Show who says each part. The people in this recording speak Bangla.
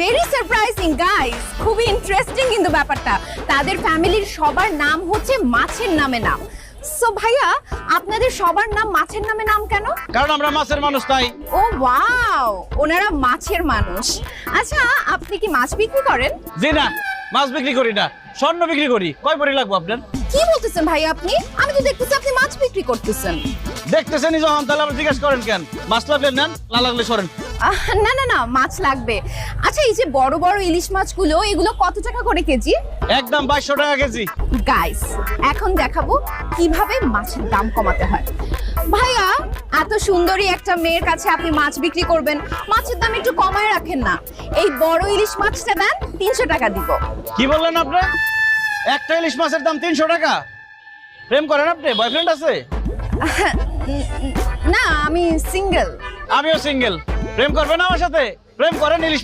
Speaker 1: ভেরি সারপ্রাইজিং গাইস খুবই ইন্টারেস্টিং কিন্তু ব্যাপারটা। তাদের ফ্যামিলির সবার নাম হচ্ছে মাছের নামে নাম। সো ভাইয়া আপনাদের সবার নাম মাছের নামে নাম কেন?
Speaker 2: কারণ আমরা মাছের মানুষ তাই।
Speaker 1: ও ওয়াও ওনারা মাছের মানুষ। আচ্ছা আপনি কি মাছ বিক্রি করেন?
Speaker 2: জি না মাছ বিক্রি করি না। স্বর্ণ বিক্রি করি। কয় পরি লাগবো আপনার?
Speaker 1: কি বলতেছেন ভাই আপনি? আমি তো দেখতেছি আপনি মাছ বিক্রি করতেছেন।
Speaker 2: দেখতেছেনই যখন তাহলে আবার জিজ্ঞেস করেন কেন? মাছ লাগলে নেন না লাগলে সরেন।
Speaker 1: না না না মাছ লাগবে। আচ্ছা এই যে বড় বড় ইলিশ মাছগুলো এগুলো কত টাকা করে কেজি?
Speaker 2: একদম বাইশশো টাকা কেজি।
Speaker 1: গাইস এখন দেখাবো কীভাবে মাছের দাম কমাতে হয়। ভাইয়া এত সুন্দরী একটা মেয়ের কাছে আপনি মাছ বিক্রি করবেন। মাছের দাম একটু কমায় রাখেন না। এই বড় ইলিশ মাছটা দেন তিনশো টাকা দিব।
Speaker 2: কি বললেন আপনি? একটা ইলিশ মাছের দাম তিনশো টাকা? প্রেম করেন আপনি? বয়ফ্রেন্ড আছে?
Speaker 1: না আমি সিঙ্গেল
Speaker 2: আমিও সিঙ্গেল প্রেম করবেন আমার সাথে? প্রেম করেন ইলিশ